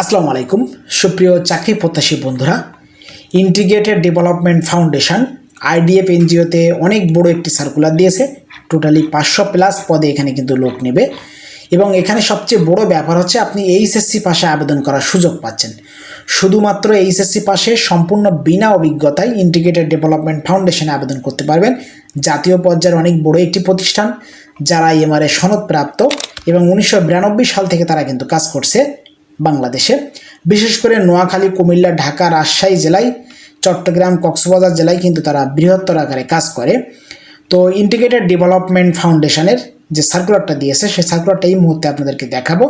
আসসালামু আলাইকুম। সুপ্রিয় চাকরি প্রত্যাশী বন্ধুরা integrated development foundation I D F এনজিওতে অনেক বড় একটি সার্কুলার দিয়েছে। টোটালি পাঁচশো প্লাস পদে এখানে কিন্তু লোক নেবে। এবং এখানে সবচেয়ে বড় ব্যাপার হচ্ছে আপনি এইচএসসি পাশে আবেদন করার সুযোগ পাচ্ছেন। শুধুমাত্র এইচএসসি পাশে সম্পূর্ণ বিনা অভিজ্ঞতায় ইন্টিগ্রেটেড ডেভেলপমেন্ট ফাউন্ডেশনে আবেদন করতে পারবেন। জাতীয় পর্যায়ের অনেক বড় একটি প্রতিষ্ঠান, যারা এমআরএ সনদপ্রাপ্ত এবং উনিশশো বিরানব্বই সাল থেকে তারা কিন্তু কাজ করছে। বাংলাদেশে। বিশেষ করে নোয়াখালী, কুমিল্লা, ঢাকা, রাজশাহী জেলায়, চট্টগ্রাম, কক্সবাজার জেলায় কিন্তু তারা বৃহত্তর আকারে কাজ করে। তো ইন্টিগ্রেটেড ডেভেলপমেন্ট ফাউন্ডেশনের যে সার্কুলারটা দিয়েছে, সেই সার্কুলারটা এই মুহূর্তে আপনাদেরকে দেখাবো।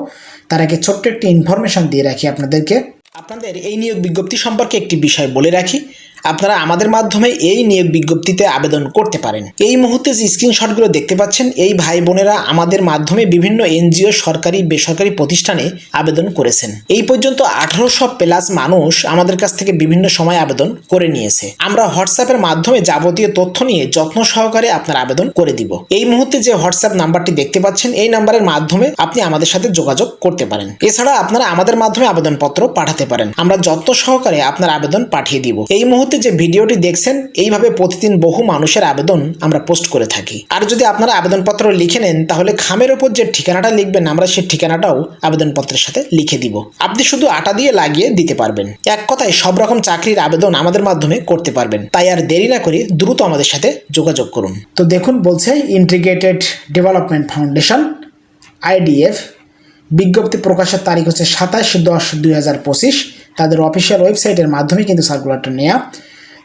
তার আগে ছোট্ট একটি ইনফরমেশন দিয়ে রাখি আপনাদেরকে। আপনাদের এই নিয়োগ বিজ্ঞপ্তি সম্পর্কে একটি বিষয় বলে রাখি। আপনারা আমাদের মাধ্যমে এই নিয়োগ বিজ্ঞপ্তিতে আবেদন করতে পারেন। এই মুহূর্তে যে স্ক্রিনশটগুলো দেখতে পাচ্ছেন, এই ভাই বোনেরা আমাদের মাধ্যমে বিভিন্ন এনজিও, সরকারি, বেসরকারি প্রতিষ্ঠানে আবেদন করেছেন। এই পর্যন্ত আঠারোশো প্লাস মানুষ আমাদের কাছ থেকে বিভিন্ন সময় আবেদন করে নিয়েছে। আমরা হোয়াটসঅ্যাপের মাধ্যমে যাবতীয় তথ্য নিয়ে যত্ন সহকারে আপনার আবেদন করে দিব। এই মুহূর্তে যে হোয়াটসঅ্যাপ নাম্বারটি দেখতে পাচ্ছেন, এই নাম্বারের মাধ্যমে আপনি আমাদের সাথে যোগাযোগ করতে পারেন। এছাড়া আপনারা আমাদের মাধ্যমে আবেদনপত্র পাঠাতে পারেন। আমরা যত্ন সহকারে আপনার আবেদন পাঠিয়ে দিব। এই মুহূর্তে যে ভিডিওটি দেখছেন, এইভাবে প্রতিদিন বহু মানুষের আবেদন আমরা পোস্ট করে থাকি। আর যদি আপনারা আবেদনপত্র লিখে নেন, তাহলে খামের ওপর যে ঠিকানাটা লিখবেন, আমরা সেই ঠিকানাটাও আবেদনপত্রের সাথে লিখে দিব। আপনি শুধু আটা দিয়ে লাগিয়ে দিতে পারবেন। এক কথায়, সব রকম চাকরির আবেদন আমাদের মাধ্যমে করতে পারবেন। তাই আর দেরি না করে দ্রুত আমাদের সাথে যোগাযোগ করুন। তো দেখুন, বলছে ইন্টিগ্রেটেড ডেভেলপমেন্ট ফাউন্ডেশন আইডিএফ বিজ্ঞপ্তি প্রকাশের তারিখ হচ্ছে সাতাশ দশ দুই হাজার পঁচিশ। তাদের অফিসিয়াল ওয়েবসাইটের মাধ্যমে কিন্তু সার্কুলারটা নেওয়া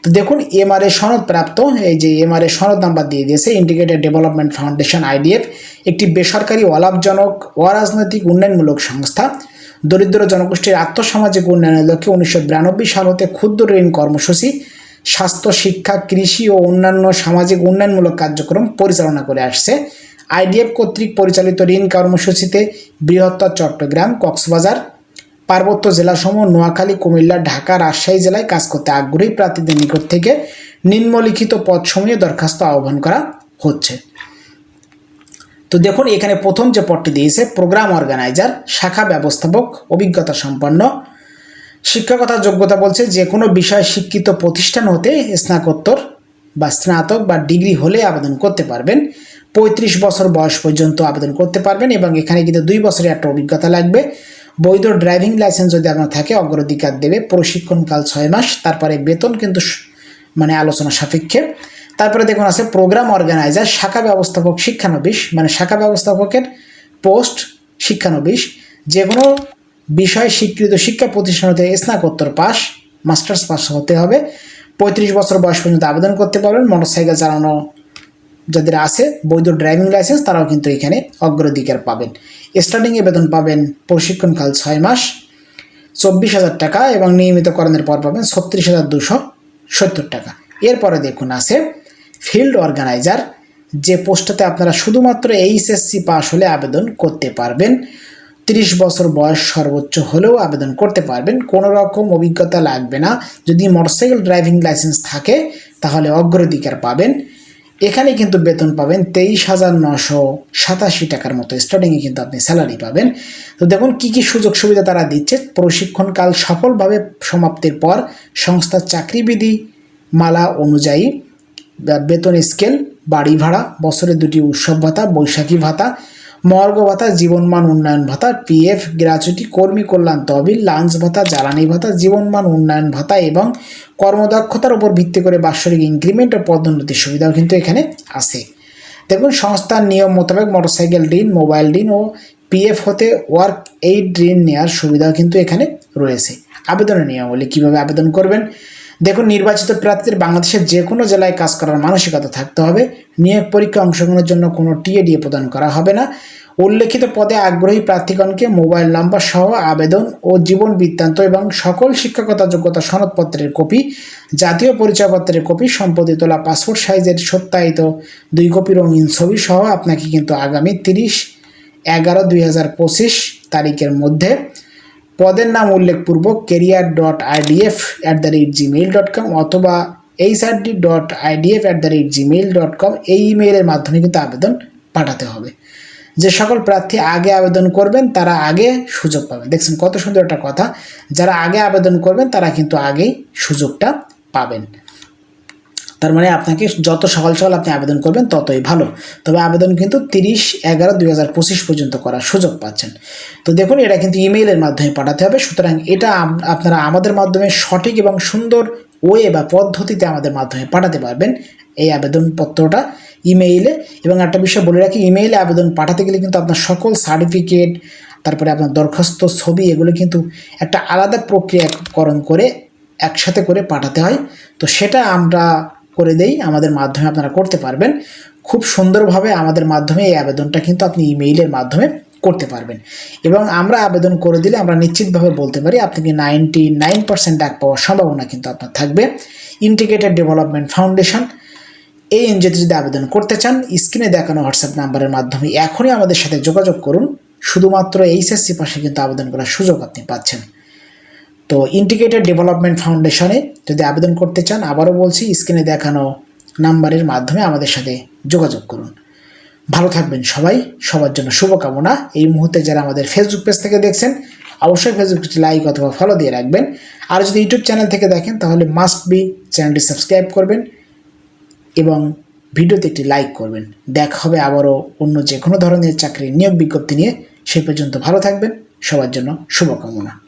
তো দেখুন এমআরএ সনদ প্রাপ্ত এই যে এমআরএ সনদ নাম্বার দিয়ে দিয়েছে ইন্টিগ্রেটেড ডেভেলপমেন্ট ফাউন্ডেশন আইডিএফ একটি বেসরকারি অলাভজনক, অরাজনৈতিক উন্নয়নমূলক সংস্থা। দরিদ্র জনগোষ্ঠীর আত্মসামাজিক উন্নয়নের লক্ষ্যে উনিশশো বিরানব্বই সাল হতে ক্ষুদ্র ঋণ কর্মসূচি, স্বাস্থ্য, শিক্ষা, কৃষি ও অন্যান্য সামাজিক উন্নয়নমূলক কার্যক্রম পরিচালনা করে আসছে। আইডিএফ কর্তৃক পরিচালিত ঋণ কর্মসূচিতে বৃহত্তর চট্টগ্রাম, কক্সবাজার পার্বত্য জেলাসমূহ নোয়াখালী, কুমিল্লা, ঢাকা, রাজশাহী জেলায় কাজ করতে আগ্রহী প্রার্থীদের নিকট থেকে নিম্নলিখিত পদসমূহে দরখাস্ত আহ্বান করা হচ্ছে। তো দেখুন, এখানে প্রথম যে পদটি দিয়েছে, প্রোগ্রাম অর্গানাইজার, শাখা ব্যবস্থাপক, অভিজ্ঞতা সম্পন্ন। শিক্ষকতার যোগ্যতা বলছে যে কোনো বিষয়ে শিক্ষিত প্রতিষ্ঠান হতে স্নাতকোত্তর বা স্নাতক বা ডিগ্রি হলে আবেদন করতে পারবেন। পঁয়ত্রিশ বছর বয়স পর্যন্ত আবেদন করতে পারবেন এবং এখানে কিন্তু দুই বছরের একটা অভিজ্ঞতা লাগবে। বৈধ ড্রাইভিং লাইসেন্স যদি আপনার থাকে, অগ্রাধিকার দেবে, প্রশিক্ষণকাল ছয় মাস, তারপরে বেতন কিন্তু মানে আলোচনা সাপেক্ষে। তারপরে দেখুন আছে প্রোগ্রাম অর্গানাইজার শাখা ব্যবস্থাপক, শিক্ষানবিশ মানে শাখা ব্যবস্থাপকের পোস্ট শিক্ষানবিশ যে কোনো বিষয়ে স্বীকৃত শিক্ষা প্রতিষ্ঠান হতে স্নাতকোত্তর পাস মাস্টার্স পাস হতে হবে, পঁয়ত্রিশ বছর বয়স পর্যন্ত আবেদন করতে পারবেন মোটরসাইকেল চালানো যাদের আছে বৈধ ড্রাইভিং লাইসেন্স, তারাও কিন্তু এখানে অগ্রাধিকার পাবেন। স্টার্টিংয়ে বেতন পাবেন প্রশিক্ষণকাল ছয় মাস, চব্বিশ হাজার টাকা এবং নিয়মিতকরণের পর পাবেন ছত্রিশ হাজার দুশো সত্তর টাকা। এরপরে দেখুন আছে ফিল্ড অর্গানাইজার যে পোস্টটাতে আপনারা শুধুমাত্র এইচএসসি পাস হলে আবেদন করতে পারবেন। তিরিশ বছর বয়স সর্বোচ্চ হলেও আবেদন করতে পারবেন। কোনো রকম অভিজ্ঞতা লাগবে না। যদি মোটরসাইকেল ড্রাইভিং লাইসেন্স থাকে, তাহলে অগ্রাধিকার পাবেন। এখানে কিন্তু বেতন পাবেন তেইশ হাজার নশো সাতাশি টাকার মতো। স্টার্টিংয়ে কিন্তু আপনি স্যালারি পাবেন। তো দেখুন কী কী সুযোগ সুবিধা তারা দিচ্ছে। প্রশিক্ষণকাল সফলভাবে সমাপ্তির পর সংস্থার চাকরিবিধি মালা অনুযায়ী বেতন স্কেল বাড়ি ভাড়া, বছরে দুটি উৎসব ভাতা, বৈশাখী ভাতা মর্গ ভাতা, জীবনমান উন্নয়ন ভাতা, পিএফ গ্র্যাচুইটি কর্মী কল্যাণ তহবিল, লাঞ্চ ভাতা, জ্বালানি ভাতা, জীবনমান উন্নয়ন ভাতা এবং কর্মদক্ষতার উপর ভিত্তি করে বাৎসরিক ইনক্রিমেন্ট ও পদোন্নতির সুবিধাও কিন্তু এখানে আছে। দেখুন, সংস্থার নিয়ম মোতাবেক মোটরসাইকেল ঋণ, মোবাইল ঋণ ও পিএফ হতে ওয়ার্ক এইড ঋণ নেওয়ার সুবিধাও কিন্তু এখানে রয়েছে। আবেদনের নিয়মাবলী কীভাবে আবেদন করবেন? দেখুন, নির্বাচিত প্রার্থীদের বাংলাদেশের যে কোনো জেলায় কাজ করার মানসিকতা থাকতে হবে। নিয়োগ পরীক্ষা অংশগ্রহণের জন্য কোনো টিএডিএ প্রদান করা হবে না। উল্লেখিত পদে আগ্রহী প্রার্থীগণকে মোবাইল নাম্বার সহ আবেদন ও জীবন বৃত্তান্ত এবং সকল শিক্ষকতা যোগ্যতা সনদপত্রের কপি, জাতীয় পরিচয়পত্রের কপি সম্পত্তি তোলা পাসপোর্ট সাইজের সত্যায়িত দুই কপি রঙিন ছবি সহ আপনাকে কিন্তু আগামী তিরিশ এগারো দুই হাজার পঁচিশ তারিখের মধ্যে পদের নাম উল্লেখপূর্বক career dot IDF at the rate gmail dot com অথবা HRD dot IDF at the rate gmail dot com এই ইমেইলের মাধ্যমে কিন্তু আবেদন পাঠাতে হবে। যে সকল প্রার্থী আগে আবেদন করবেন, তারা আগে সুযোগ পাবেন। দেখছেন কত সুন্দর একটা কথা, যারা আগে আবেদন করবেন, তারা কিন্তু আগেই সুযোগটা পাবেন। তার মানে আপনাকে যত সকাল সকাল আপনি আবেদন করবেন ততই ভালো। তবে আবেদন কিন্তু তিরিশ এগারো দুই হাজার পঁচিশ পর্যন্ত করার সুযোগ পাচ্ছেন। তো দেখুন, এটা কিন্তু ইমেইলের মাধ্যমে পাঠাতে হবে। সুতরাং এটা আপনারা আমাদের মাধ্যমে সঠিক এবং সুন্দর ওয়ে বা পদ্ধতিতে আমাদের মাধ্যমে পাঠাতে পারবেন এই আবেদনপত্রটা ইমেইলে। এবং একটা বিষয় বলে রাখি, ইমেইলে আবেদন পাঠাতে গেলে কিন্তু আপনার সকল সার্টিফিকেট, তারপরে আপনার দরখাস্ত, ছবি এগুলো কিন্তু একটা আলাদা প্রক্রিয়াকরণ করে একসাথে করে পাঠাতে হয়। তো সেটা আমরা করে দেই, আমাদের মাধ্যমে আপনারা করতে পারবেন। খুব সুন্দরভাবে আমাদের মাধ্যমে এই আবেদনটা কিন্তু আপনি ইমেইলের মাধ্যমে করতে পারবেন। এবং আমরা আবেদন করে দিলে আমরা নিশ্চিতভাবে বলতে পারি আপনাকে নাইনটি নাইন পার্সেন্ট ডাক পাওয়ার সম্ভাবনা কিন্তু আপনার থাকবে। ইন্টিগ্রেটেড ডেভেলপমেন্ট ফাউন্ডেশন এই এনজিওতে যদি আবেদন করতে চান, স্ক্রিনে দেখানো হোয়াটসঅ্যাপ নাম্বারের মাধ্যমে এখনই আমাদের সাথে যোগাযোগ করুন। শুধুমাত্র এইচএসসি পাশে কিন্তু আবেদন করার সুযোগ আপনি পাচ্ছেন। তো ইন্টিগ্রেটেড ডেভেলপমেন্ট ফাউন্ডেশনে যদি আবেদন করতে চান, আবারও বলছি স্ক্রিনে দেখানো নাম্বারের মাধ্যমে আমাদের সাথে যোগাযোগ করুন। ভালো থাকবেন সবাই, সবার জন্য শুভকামনা। এই মুহূর্তে যারা আমাদের ফেসবুক পেজ থেকে দেখছেন, অবশ্যই ফেসবুকটি লাইক অথবা ফলো দিয়ে রাখবেন। আর যদি ইউটিউব চ্যানেল থেকে দেখেন, তাহলে মাস্ট বি চ্যানেলটি সাবস্ক্রাইব করবেন এবং ভিডিওতে একটি লাইক করবেন। দেখা হবে আবারও অন্য যে কোনো ধরনের চাকরির নিয়োগ বিজ্ঞপ্তি নিয়ে। সেই পর্যন্ত ভালো থাকবেন, সবার জন্য শুভকামনা।